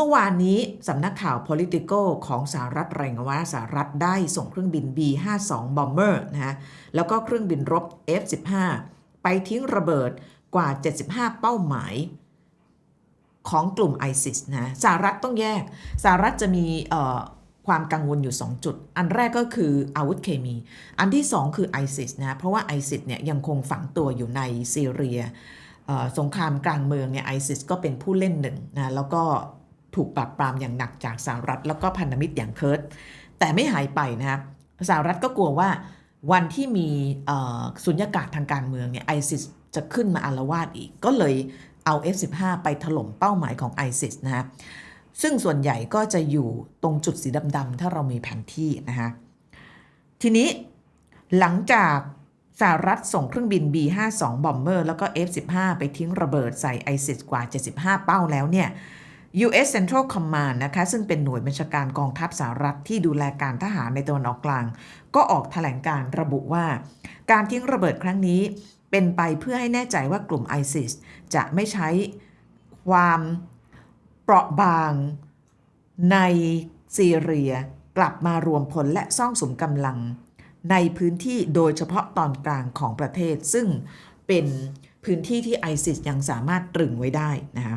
มื่อวานนี้สำนักข่าว Politico ของสหรัฐรายงานว่าสหรัฐได้ส่งเครื่องบิน B-52 Bomber นะฮะแล้วก็เครื่องบินรบ F-15 ไปทิ้งระเบิดกว่า 75 เป้าหมายของกลุ่ม ISIS นะสหรัฐต้องแยกสหรัฐจะมีความกังวลอยู่ 2 จุด อันแรกก็คืออาวุธเคมี อันที่ 2 คือ ISIS นะ เพราะว่า ISIS เนี่ยยังคงฝังตัวอยู่ในซีเรียสงครามกลางเมืองเนี่ย ISIS ก็เป็นผู้เล่นหนึ่งนะแล้วก็ ถูกปราบปรามอย่างหนักจากสหรัฐแล้วก็พันธมิตรอย่างเคิร์ดแต่ไม่หายไปนะครับสหรัฐก็กลัวว่าวันที่มีสุญญากาศทางการเมืองเนี่ย ISIS จะขึ้นมาอารวาสอีก ก็เลยเอา F-15 ไปถล่มเป้าหมายของ ISIS นะฮะซึ่งส่วนใหญ่ก็จะอยู่ตรงจุดสีดำๆถ้าเรามีแผนที่นะฮะทีนี้หลังจากสหรัฐส่งเครื่องบิน B-52 บอมเบอร์แล้วก็ F-15 ไปทิ้งระเบิดใส่ ISIS กว่า 75 เป้าแล้วเนี่ย U.S. Central Command นะคะซึ่งเป็นหน่วยบัญชาการกองทัพสหรัฐที่ดูแลการทหารในตะวันออกกลาง ก็ออกแถลงการระบุว่า การทิ้งระเบิดครั้งนี้ เป็นไปเพื่อให้แน่ใจว่ากลุ่ม ISIS จะไม่ใช้ความเปราะบางในซีเรีย กลับมารวมพลและซ่องสุมกำลัง ในพื้นที่โดยเฉพาะตอนกลางของประเทศ ซึ่งเป็นพื้นที่ที่ ISIS ยังสามารถตรึงไว้ได้นะคะ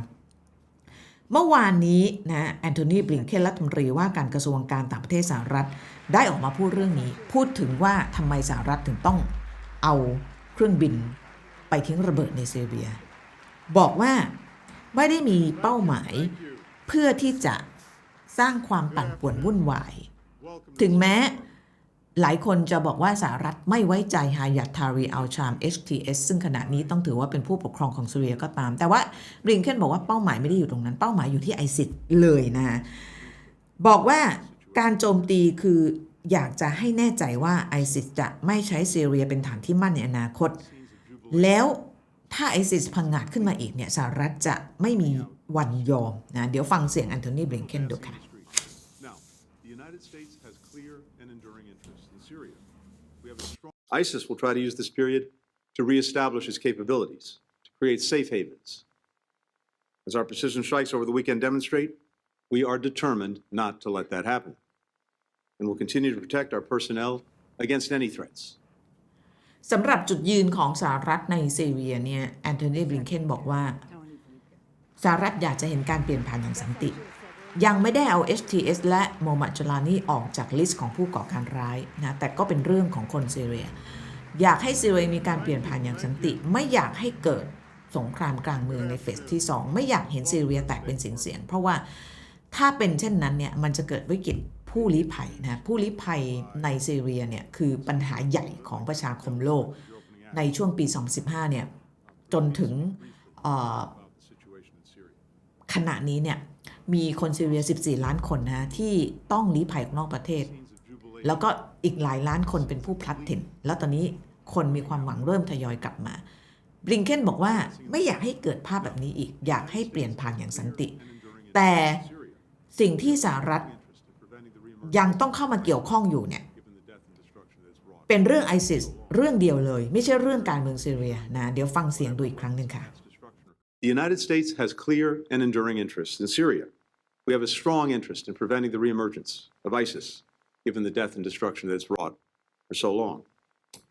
เมื่อวานนี้นะแอนโทนีบลิงเคนรัฐมนตรีว่าการกระทรวงการต่างประเทศสหรัฐได้ออกมาพูดเรื่องนี้ พูดถึงว่าทำไมสหรัฐถึงต้องเอาเครื่องบินไปทิ้งระเบิดในเซีเรีย บอกว่าไม่ได้มีเป้าหมายเพื่อที่จะสร้างความปั่นป่วนวุ่นวาย ถึงแม้ หลายคนจะบอกว่าสหรัฐไม่ไว้ใจฮายัตทารีอัลชาม HTS ซึ่งขณะนี้ต้องถือว่าเป็นผู้ปกครองของซีเรียก็ตาม แต่ว่าบริงเคนบอกว่าเป้าหมายไม่ได้อยู่ตรงนั้น เป้าหมายอยู่ที่ไอซิสเลยนะบอกว่าการโจมตีคืออยากจะให้แน่ใจว่าไอซิสจะไม่ใช้ซีเรียเป็นฐานที่มั่นในอนาคต แล้วถ้าไอซิสพังงาดขึ้นมาอีกเนี่ยสหรัฐจะไม่มีวันยอมนะเดี๋ยวฟังเสียงแอนโทนีบลิงเคนดูค่ะ ISIS will try to use this period to reestablish its capabilities, to create safe havens. As our precision strikes over the weekend demonstrate, we are determined not to let that happen. And will continue to protect our personnel against any threats. สำหรับจุดยืนของสหรัฐในซีเรียเนี่ยแอนโทนีบลิงเคนบอกว่า สหรัฐอยากจะเห็นการเปลี่ยนผ่านอย่างสันติ ยังไม่ได้เอา HTS และโมมัดจลานีออกจากลิสต์ของผู้ก่อการร้ายนะแต่ก็เป็นเรื่องของคนซีเรีย อยากให้ซีเรียมีการเปลี่ยนผ่านอย่างสันติ ไม่อยากให้เกิดสงครามกลางเมืองในเฟสที่ 2 ไม่อยากเห็นซีเรียแตกเป็นเสียงๆเพราะว่าถ้าเป็นเช่นนั้นเนี่ยมันจะเกิดวิกฤตผู้ลี้ภัยนะผู้ลี้ภัยในซีเรียเนี่ยคือปัญหาใหญ่ของประชาคมโลก ในช่วงปี 2015 เนี่ยจนถึงขณะนี้เนี่ย มีคนซีเรีย 14 ล้านคนนะที่ต้องลี้ภัยออกนอกประเทศ แล้วก็อีกหลายล้านคนเป็นผู้พลัดถิ่น แล้วตอนนี้คนมีความหวังเริ่มทยอยกลับมาบริงเคนบอกว่าไม่อยากให้เกิดภาพแบบนี้อีก อยากให้เปลี่ยนผ่านอย่างสันติ แต่สิ่งที่สหรัฐยังต้องเข้ามาเกี่ยวข้องอยู่เนี่ยเป็นเรื่องไอซิสเรื่องเดียวเลย ไม่ใช่เรื่องการเมืองซีเรียนะเดี๋ยวฟังเสียงดูอีกครั้งหนึ่งค่ะ The United States has clear and enduring interests in Syria. We have a strong interest in preventing the reemergence of ISIS, given the death and destruction that it's wrought for so long.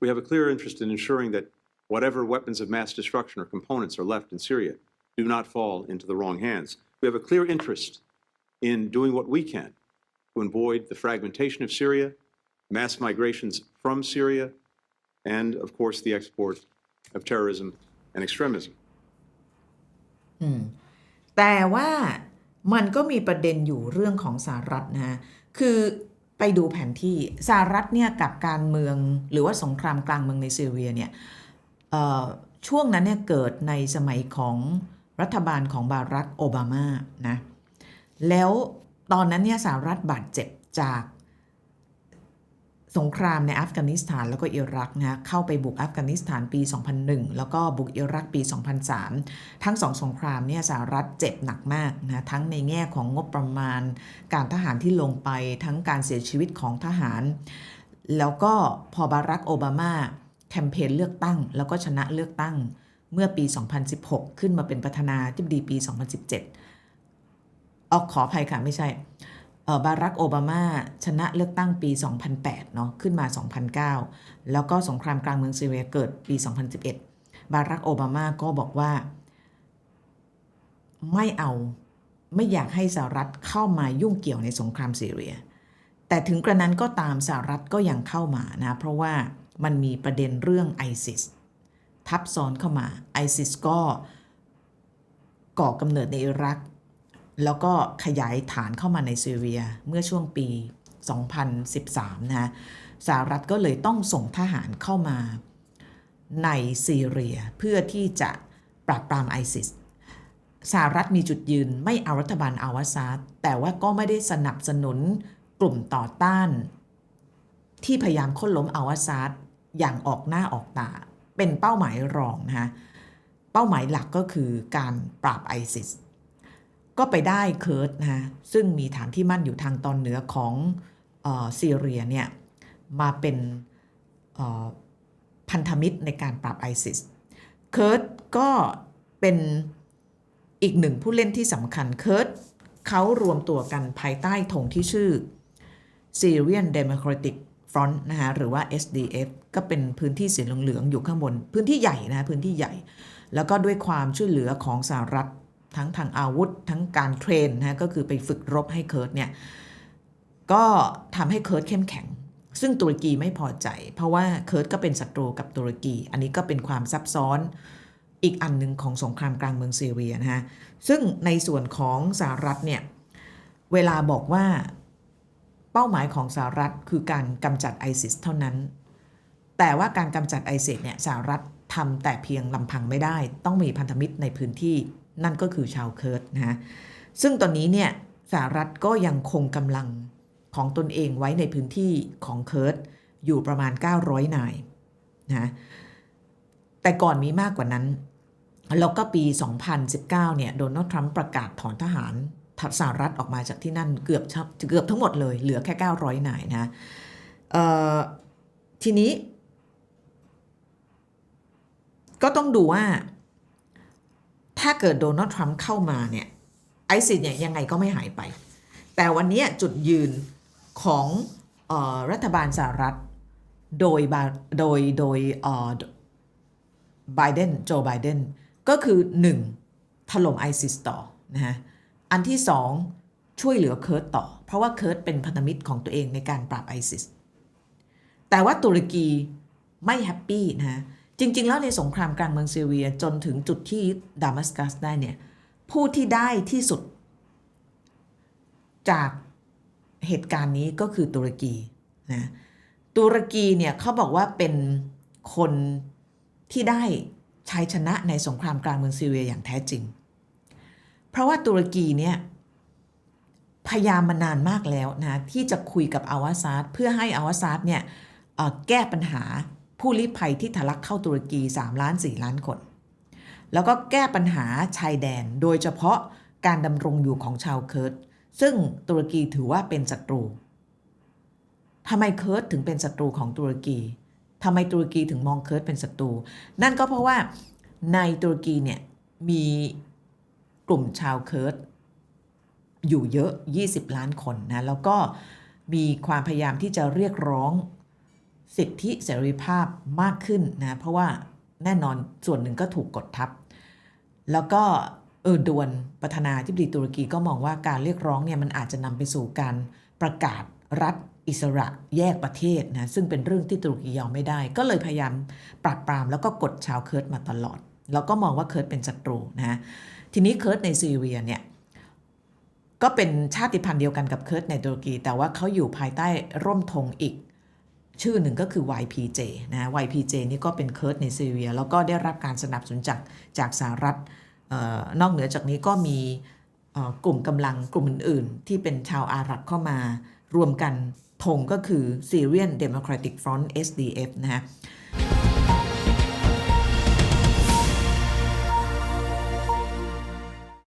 We have a clear interest in ensuring that whatever weapons of mass destruction or components are left in Syria do not fall into the wrong hands. We have a clear interest in doing what we can to avoid the fragmentation of Syria, mass migrations from Syria, and, of course, the export of terrorism and extremism. แต่ว่ามันก็มีประเด็นอยู่เรื่องของสหรัฐนะฮะคือไปดูแผนที่สหรัฐเนี่ยกับการเมืองหรือว่าสงครามกลางเมืองในซีเรียเนี่ยช่วงนั้นเนี่ยเกิดในสมัยของรัฐบาลของบารักโอบามานะ แล้วตอนนั้นเนี่ยสหรัฐบาดเจ็บจาก สงครามในอัฟกานิสถานแล้วก็อิรักนะเข้าไปบุกอัฟกานิสถานปี 2001 แล้วก็บุกอิรักปี 2003 ทั้งสองสงครามเนี่ยสหรัฐเจ็บหนักมากนะทั้งในแง่ของงบประมาณ การทหารที่ลงไปทั้งการเสียชีวิตของทหาร แล้วก็พอบารักโอบามาแคมเปญเลือกตั้ง แล้วก็ชนะเลือกตั้งเมื่อปี 2016 ขึ้นมาเป็นประธานาธิบดีปี 2017ออกขออภัยค่ะไม่ใช่ บารักโอบามาชนะเลือกตั้งปี 2008 เนาะขึ้นมา 2009 แล้วก็สงครามกลางเมืองซีเรียเกิดปี 2011 บารักโอบามาก็บอกว่า ไม่เอาไม่อยากให้สหรัฐเข้ามายุ่งเกี่ยวในสงครามซีเรีย แต่ถึงกระนั้นก็ตามสหรัฐก็ยังเข้ามานะ เพราะว่ามันมีประเด็นเรื่องไอซิสทับซ้อนเข้ามาไอซิสก็ก่อกำเนิดในอิรัก แล้วก็ขยายฐานเข้ามาในซีเรียเมื่อช่วงปี 2013นะฮะสหรัฐก็เลยต้องส่งทหารเข้ามาในซีเรียเพื่อที่จะปราบปรามไอซิสสหรัฐมีจุดยืนไม่เอารัฐบาลอาวาซาดแต่ว่าก็ไม่ได้สนับสนุนกลุ่มต่อต้าน ที่พยายามค้นล้มอาวาซาดอย่างออกหน้าออกตา เป็นเป้าหมายรองนะคะเป้าหมายหลักก็คือการปราบไอซิส ก็ไปได้เคิร์ดนะคะซึ่งมีฐานที่มั่นอยู่ทางตอนเหนือของออซีเรียเนี่ยมาเป็นพันธมิตรในการปราบไอซิส เคิร์ดก็เป็นอีกหนึ่งผู้เล่นที่สำคัญ เคิร์ดเขารวมตัวกันภายใต้ธงที่ชื่อ Syrian Democratic Front นะคะหรือว่า SDF ก็เป็นพื้นที่สีเหลืองๆอยู่ข้างบน พื้นที่ใหญ่นะพื้นที่ใหญ่ แล้วก็ด้วยความช่วยเหลือของสหรัฐ ทั้งทางอาวุธ ทั้งการเทรนนะก็คือไปฝึกรบให้เคิร์ดเนี่ยก็ทำให้เคิร์ดเข้มแข็ง ซึ่งตุรกีไม่พอใจ เพราะว่าเคิร์ดก็เป็นศัตรูกับตุรกี อันนี้ก็เป็นความซับซ้อนอีกอันหนึ่งของสงครามกลางเมืองซีเรียนะฮะซึ่งในส่วนของสหรัฐเนี่ยเวลาบอกว่าเป้าหมายของสหรัฐคือการกำจัดไอซิสเท่านั้น แต่ว่าการกำจัดไอซิสเนี่ยสหรัฐทำแต่เพียงลำพังไม่ได้ ต้องมีพันธมิตรในพื้นที่ นั่นก็คือชาวเคิร์ดนะฮะซึ่งตอนนี้เนี่ยสหรัฐก็ยังคงกำลังของตนเองไว้ในพื้นที่ของเคิร์ดอยู่ประมาณ 900 นายนะแต่ก่อนมีมากกว่านั้น แล้วก็ปี 2019 เนี่ยโดนัลด์ทรัมป์ประกาศถอนทหารสหรัฐออกมาจากที่นั่นเกือบเกือบทั้งหมดเลย เหลือแค่ 900 นายนะทีนี้ ก็ต้องดูว่า ถ้าเกิดโดนัลด์ทรัมป์เข้ามาเนี่ยไอซิสเนี่ยยังไงก็ไม่หายไป แต่วันนี้จุดยืนของออรัฐบาลสหรัฐโดยบาโดยโดยเอ่อไบเดนโจไบเดนก็คือ 1. ถล่มไอซิสต่อนะฮะอันที่ 2 ช่วยเหลือเคิร์ตต่อ เพราะว่าเคิร์ตเป็นพันธมิตรของตัวเองในการปราบไอซิสแต่ว่าตุรกีไม่แฮปปี้นะฮะ จริง ๆ แล้วในสงครามกลางเมืองซีเรียจนถึงจุดที่ดามัสกัสได้เนี่ยผู้ที่ได้ที่สุด จากเหตุการณ์นี้ก็คือตุรกีนะตุรกีเนี่ยเขาบอกว่าเป็นคนที่ได้ชัยชนะในสงครามกลางเมืองซีเรียอย่างแท้จริง เพราะว่าตุรกีเนี่ยพยายามมานานมากแล้วนะที่จะคุยกับอาวาซาดเพื่อให้อาวาซาดเนี่ยแก้ปัญหา ผู้ลี้ภัยที่ทะลักเข้าตุรกี 3 ล้าน 4 ล้านคน แล้วก็แก้ปัญหาชายแดนโดยเฉพาะการดำรงอยู่ของชาวเคิร์ดซึ่งตุรกีถือว่าเป็นศัตรูทำไมเคิร์ดถึงเป็นศัตรูของตุรกีทำไมตุรกีถึงมองเคิร์ดเป็นศัตรู นั่นก็เพราะว่าในตุรกีเนี่ยมีกลุ่มชาวเคิร์ดอยู่เยอะ 20 ล้านคนนะ แล้วก็มีความพยายามที่จะเรียกร้อง สิทธิเสรีภาพมากขึ้นนะเพราะว่าแน่นอนส่วนหนึ่งก็ถูกกดทับ แล้วก็เออดวนประธานาธิบดีตุรกีก็มองว่าการเรียกร้องเนี่ยมันอาจจะนำไปสู่การประกาศรัฐอิสระแยกประเทศนะซึ่งเป็นเรื่องที่ตุรกียอมไม่ได้ ก็เลยพยายามปราบปรามแล้วก็กดชาวเคิร์ดมาตลอด แล้วก็มองว่าเคิร์ดเป็นศัตรูนะทีนี้เคิร์ดในซีเรียเนี่ยก็เป็นชาติพันธุ์เดียวกันกับเคิร์ดในตุรกี แต่ว่าเขาอยู่ภายใต้ร่มธงอีก ชื่อหนึ่งก็คือ YPJ นะ YPJ นี่ก็เป็นเคิร์ดในซีเรีย แล้วก็ได้รับการสนับสนุนจากจากสหรัฐออนอกเหนือจากนี้ก็มีกลุ่มกำลังกลุ่มอื่น ๆ ที่เป็นชาวอาหรับเข้ามารวมกันธงก็คือ Syrian Democratic Front SDF นะฮะ